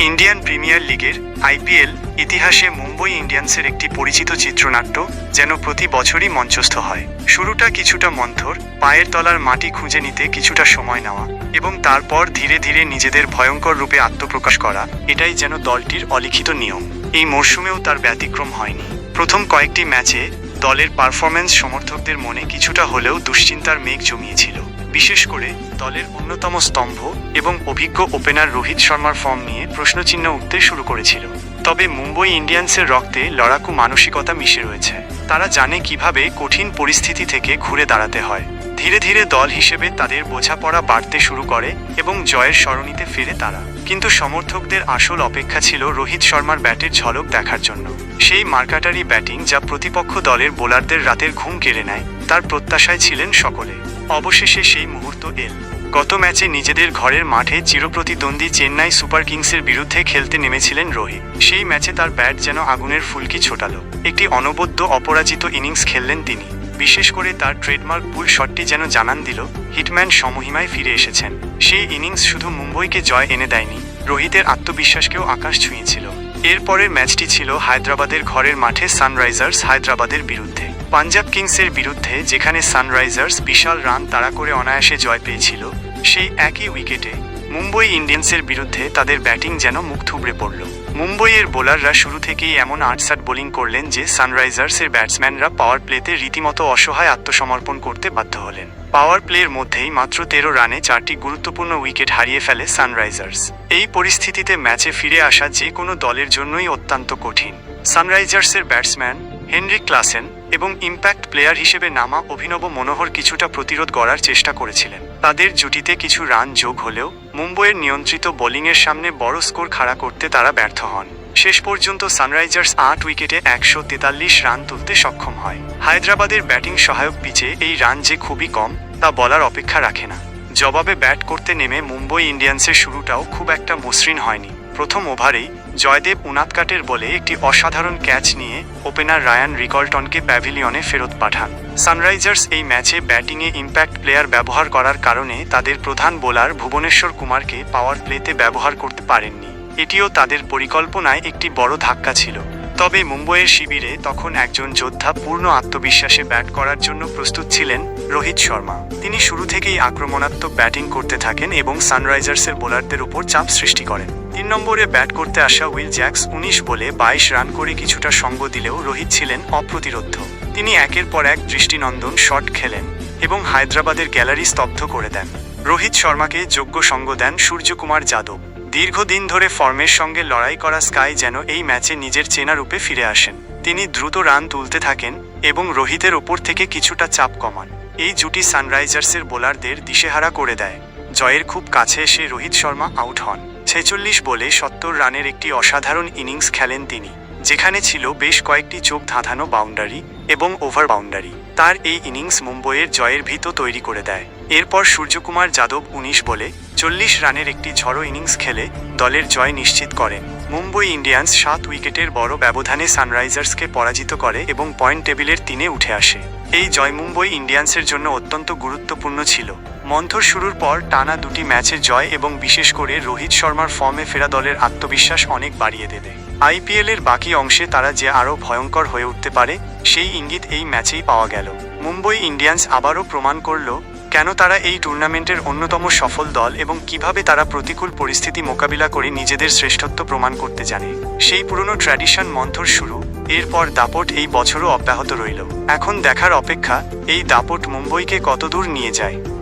Indian premier লিগের IPL ইতিহাসে মুম্বই ইন্ডিয়ান্সের একটি পরিচিত চিত্রনাট্য যেন প্রতি বছরই মঞ্চস্থ হয়। শুরুটা কিছুটা মন্থর, পায়ের তলার মাটি খুঁজে নিতে কিছুটা সময় নেওয়া এবং তারপর ধীরে ধীরে নিজেদের ভয়ঙ্কর রূপে আত্মপ্রকাশ করা, এটাই যেন দলটির অলিখিত নিয়ম। এই মরশুমেও তার ব্যতিক্রম হয়নি। প্রথম কয়েকটি ম্যাচে দলের পারফরম্যান্স সমর্থকদের মনে কিছুটা হলেও দুশ্চিন্তার মেঘ জমিয়েছিল। বিশেষ করে দলের অন্যতম স্তম্ভ এবং অভিজ্ঞ ওপেনার রোহিত শর্মার ফর্ম নিয়ে প্রশ্নচিহ্ন উঠতে শুরু করেছিল। তবে মুম্বই ইন্ডিয়ান্সের রক্তে লড়াকু মানসিকতা মিশে রয়েছে। তারা জানে কীভাবে কঠিন পরিস্থিতি থেকে ঘুরে দাঁড়াতে হয়। ধীরে ধীরে দল হিসেবে তাদের বোঝাপড়া বাড়তে শুরু করে এবং জয়ের সরণিতে ফিরে তারা। কিন্তু সমর্থকদের আসল অপেক্ষা ছিল রোহিত শর্মার ব্যাটের ঝলক দেখার জন্য। সেই মার্কাটারি ব্যাটিং যা প্রতিপক্ষ দলের বোলারদের রাতের ঘুম কেড়ে নেয়, তার প্রত্যাশায় ছিলেন সকলে। অবশেষে সেই মুহূর্ত এল। গত ম্যাচে নিজেদের ঘরের মাঠে চিরপ্রতিদ্বন্দ্বী চেন্নাই সুপার কিংসের বিরুদ্ধে খেলতে নেমেছিলেন রোহিত। সেই ম্যাচে তার ব্যাট যেন আগুনের ফুলকি ছোটালো। একটি অনবদ্য অপরাজিত ইনিংস খেললেন তিনি। বিশেষ করে তার ট্রেডমার্ক পুল শটটি যেন জানান দিল, হিটম্যান সমহিমায় ফিরে এসেছেন। সেই ইনিংস শুধু মুম্বইকে জয় এনে দেয়নি, রোহিতের আত্মবিশ্বাসকেও আকাশ ছুঁয়েছিল। এরপরের ম্যাচটি ছিল হায়দ্রাবাদের ঘরের মাঠে সানরাইজার্স হায়দ্রাবাদের বিরুদ্ধে। পাঞ্জাব কিংসের বিরুদ্ধে যেখানে সানরাইজার্স বিশাল রান তাড়া করে অনায়াসে জয় পেয়েছিল, সেই একই উইকেটে মুম্বই ইন্ডিয়ান্সের বিরুদ্ধে তাদের ব্যাটিং যেন মুখ থুবড়ে পড়ল। মুম্বইয়ের বোলাররা শুরু থেকেই এমন আটসাট বোলিং করলেন যে সানরাইজার্সের ব্যাটসম্যানরা পাওয়ার প্লেতে রীতিমতো অসহায় আত্মসমর্পণ করতে বাধ্য হলেন। পাওয়ার প্লের মধ্যেই মাত্র তেরো রানে চারটি গুরুত্বপূর্ণ উইকেট হারিয়ে ফেলে সানরাইজার্স। এই পরিস্থিতিতে ম্যাচে ফিরে আসা যে কোনো দলের জন্যই অত্যন্ত কঠিন। সানরাইজার্সের ব্যাটসম্যান হেনরি ক্লাসেন এবং ইম্প্যাক্ট প্লেয়ার হিসেবে নামা অভিনব মনোহর কিছুটা প্রতিরোধ গড়ার চেষ্টা করেছিলেন। তাদের জুটিতে কিছু রান যোগ হলেও মুম্বইয়ের নিয়ন্ত্রিত বোলিংয়ের সামনে বড় স্কোর খাড়া করতে তারা ব্যর্থ হন। শেষ পর্যন্ত সানরাইজার্স আট উইকেটে একশো তেতাল্লিশ রান তুলতে সক্ষম হয়। হায়দ্রাবাদের ব্যাটিং সহায়ক পিচে এই রান যে খুবই কম, তা বলার অপেক্ষা রাখে না। জবাবে ব্যাট করতে নেমে মুম্বই ইন্ডিয়ান্সের শুরুটাও খুব একটা মসৃণ হয়নি। প্রথম ওভারেই জয়দেব উনাতকাটের বলে একটি অসাধারণ ক্যাচ নিয়ে ওপেনার রায়ান রিকলটনকে প্যাভিলিয়নে ফেরত পাঠান। সানরাইজার্স এই ম্যাচে ব্যাটিংয়ে ইম্প্যাক্ট প্লেয়ার ব্যবহার করার কারণে তাদের প্রধান বোলার ভুবনেশ্বর কুমারকে পাওয়ার প্লেতে ব্যবহার করতে পারেননি। এটিও তাদের পরিকল্পনায় একটি বড় ধাক্কা ছিল। তবে মুম্বইয়ের শিবিরে তখন একজন যোদ্ধা পূর্ণ আত্মবিশ্বাসে ব্যাট করার জন্য প্রস্তুত ছিলেন রোহিত শর্মা। তিনি শুরু থেকেই আক্রমণাত্মক ব্যাটিং করতে থাকেন এবং সানরাইজার্সের বোলারদের উপর চাপ সৃষ্টি করেন। তিন নম্বরে ব্যাট করতে আসা উইল জ্যাক্স উনিশ বলে বাইশ রান করে কিছুটা সঙ্গ দিলেও রোহিত ছিলেন অপ্রতিরোধ্য। তিনি একের পর এক দৃষ্টিনন্দন শট খেলেন এবং হায়দ্রাবাদের গ্যালারি স্তব্ধ করে দেন। রোহিত শর্মাকে যোগ্য সঙ্গ দেন সূর্যকুমার যাদব। দীর্ঘদিন ধরে ফর্মের সঙ্গে লড়াই করা স্কাই যেন এই ম্যাচে নিজের চেনা রূপে ফিরে আসেন। তিনি দ্রুত রান তুলতে থাকেন এবং রোহিতের ওপর থেকে কিছুটা চাপ কমান। এই জুটি সানরাইজার্সের বোলারদের দিশেহারা করে দেয়। জয়ের খুব কাছে এসে রোহিত শর্মা আউট হন। ছেচল্লিশ বলে সত্তর রানের একটি অসাধারণ ইনিংস খেলেন তিনি, যেখানে ছিল বেশ কয়েকটি চোখ ধাঁধানো বাউন্ডারি এবং ওভার বাউন্ডারি। তার এই ইনিংস মুম্বইয়ের জয়ের ভিত তৈরি করে দেয়। এরপর সূর্যকুমার যাদব উনিশ বলে চল্লিশ রানের একটি ঝড়ো ইনিংস খেলে দলের জয় নিশ্চিত করেন। মুম্বই ইন্ডিয়ান্স সাত উইকেটের বড় ব্যবধানে সানরাইজার্সকে পরাজিত করে এবং পয়েন্ট টেবিলের তিনে উঠে আসে। এই জয় মুম্বই ইন্ডিয়ান্সের জন্য অত্যন্ত গুরুত্বপূর্ণ ছিল। মন্থর শুরুর পর টানা দুটি ম্যাচে জয় এবং বিশেষ করে রোহিত শর্মার ফর্মে ফেরা দলের আত্মবিশ্বাস অনেক বাড়িয়ে দেবে। আইপিএল এর বাকি অংশে তারা যে আরও ভয়ঙ্কর হয়ে উঠতে পারে, সেই ইঙ্গিত এই ম্যাচেই পাওয়া গেল। মুম্বই ইন্ডিয়ান্স আবারও প্রমাণ করল কেন তারা এই টুর্নামেন্টের অন্যতম সফল দল এবং কীভাবে তারা প্রতিকূল পরিস্থিতি মোকাবিলা করে নিজেদের শ্রেষ্ঠত্ব প্রমাণ করতে জানে। সেই পুরনো ট্র্যাডিশন মন্থর শুরু এরপর দাপট এই বছরও অব্যাহত রইল। এখন দেখার অপেক্ষা, এই দাপট মুম্বইকে কতদূর নিয়ে যায়?